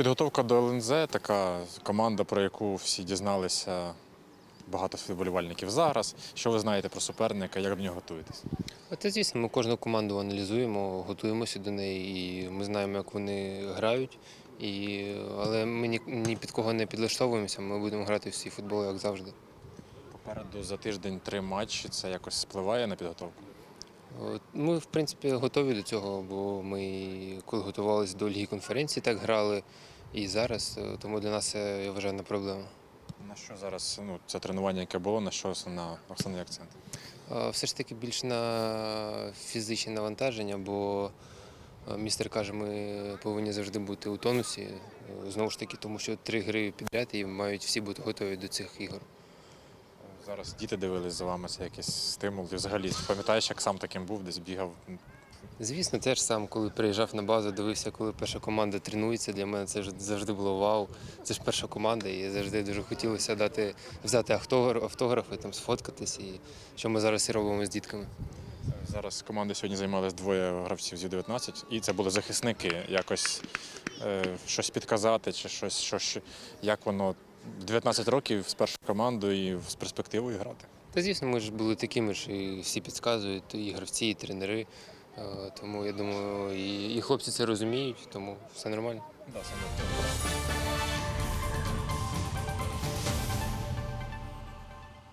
Підготовка до ЛНЗ така команда, про яку всі дізналися. Багато вболівальників зараз. Що ви знаєте про суперника, як до нього готуєтесь? Та звісно, ми кожну команду аналізуємо, готуємося до неї, і ми знаємо, як вони грають. І, але ми ні, ні під кого не підлаштовуємося, ми будемо грати всі футбол, як завжди. Попереду за тиждень три матчі. Це якось впливає на підготовку. Ми, в принципі, готові до цього, бо ми коли готувалися до Ліги конференції, так грали і зараз, е, тому для нас це, я вважаю, не проблема. На що зараз ну, це тренування, яке було, на що основна, основний акцент? Все ж таки більш на фізичне навантаження, бо е, містер каже, ми повинні завжди бути у тонусі. Е, Знову ж таки, тому що три гри підряд і мають всі бути готові до цих ігор. Зараз діти дивились за вами, це якийсь стимул. І взагалі, пам'ятаєш, як сам таким був, десь бігав. Звісно, теж сам, коли приїжджав на базу, дивився, коли перша команда тренується. Для мене це ж завжди було вау. Це ж перша команда, і завжди дуже хотілося дати, взяти автограф, автографи, там, сфоткатись, і що ми зараз і робимо з дітками. Зараз команди сьогодні займалися двоє гравців з Ю-19, і це були захисники. Якось е, щось підказати, чи щось, що, що, як воно 19 років з першою командою і з перспективою грати. Та звісно, ми ж були такими ж, і всі підказують, і гравці, і тренери. Е, Тому я думаю, і, і хлопці це розуміють, тому все нормально. Да, саме.